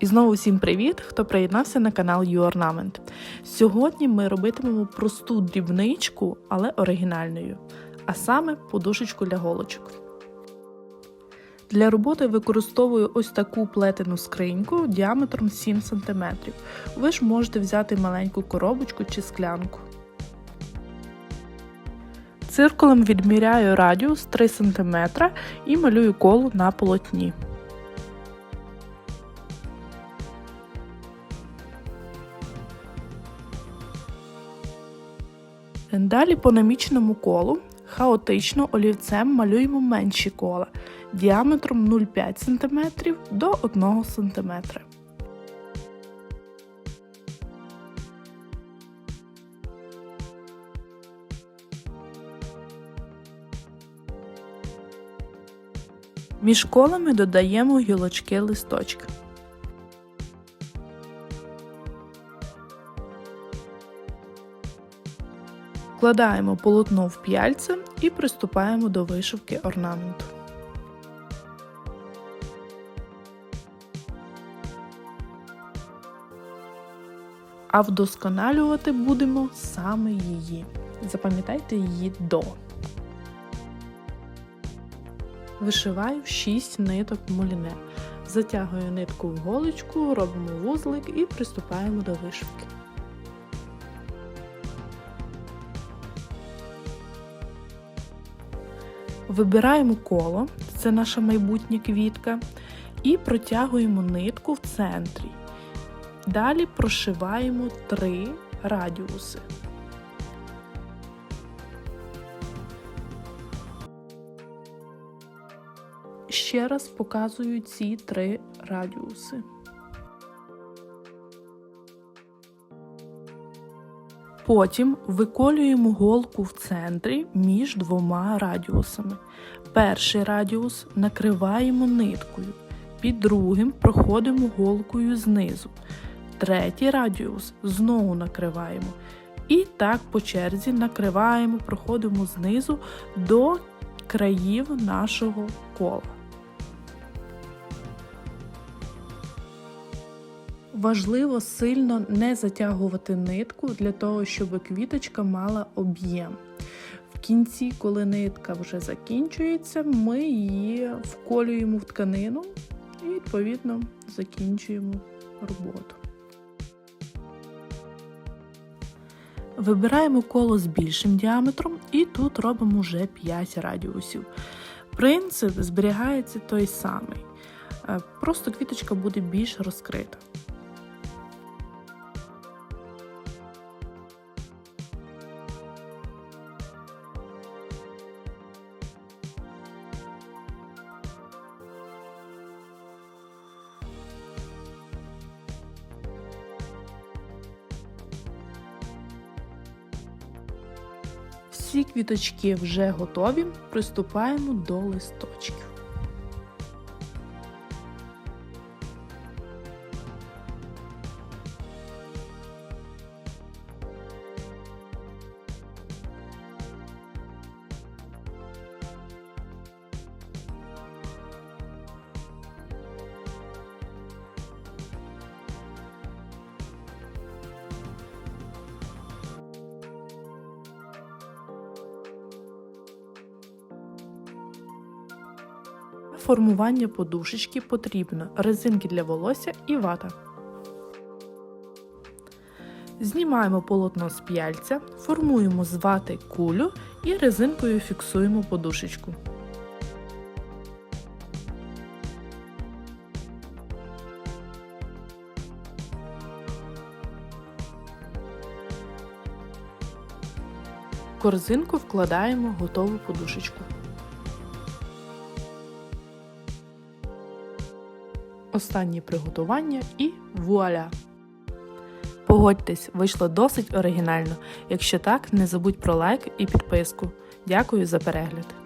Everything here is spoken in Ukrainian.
І знову всім привіт, хто приєднався на канал YouOrnament. Сьогодні ми робитимемо просту дрібничку, але оригінальною, а саме подушечку для голочок. Для роботи використовую ось таку плетену скриньку діаметром 7 см. Ви ж можете взяти маленьку коробочку чи склянку. Циркулем відміряю радіус 3 см і малюю коло на полотні. Далі по наміченому колу хаотично олівцем малюємо менші кола діаметром 0,5 см до 1 см. Між колами додаємо гілочки листочка. Вкладаємо полотно в п'яльце і приступаємо до вишивки орнаменту. А вдосконалювати будемо саме її. Запам'ятайте її до. Вишиваю 6 ниток муліне. Затягую нитку в голочку, робимо вузлик і приступаємо до вишивки. Вибираємо коло, це наша майбутня квітка, і протягуємо нитку в центрі. Далі прошиваємо три радіуси. Ще раз показую ці три радіуси. Потім виколюємо голку в центрі між двома радіусами. Перший радіус накриваємо ниткою, під другим проходимо голкою знизу. Третій радіус знову накриваємо. І так по черзі накриваємо, проходимо знизу до країв нашого кола. Важливо сильно не затягувати нитку для того, щоб квіточка мала об'єм. В кінці, коли нитка вже закінчується, ми її вколюємо в тканину і, відповідно, закінчуємо роботу. Вибираємо коло з більшим діаметром і тут робимо вже 5 радіусів. Принцип зберігається той самий, просто квіточка буде більш розкрита. Всі квіточки вже готові, приступаємо до листочків. Формування подушечки потрібно резинки для волосся і вата. Знімаємо полотно з п'яльця, формуємо з вати кулю і резинкою фіксуємо подушечку. Корзинку вкладаємо готову подушечку. Останнє приготування і вуаля! Погодьтесь, вийшло досить оригінально. Якщо так, не забудь про лайк і підписку. Дякую за перегляд!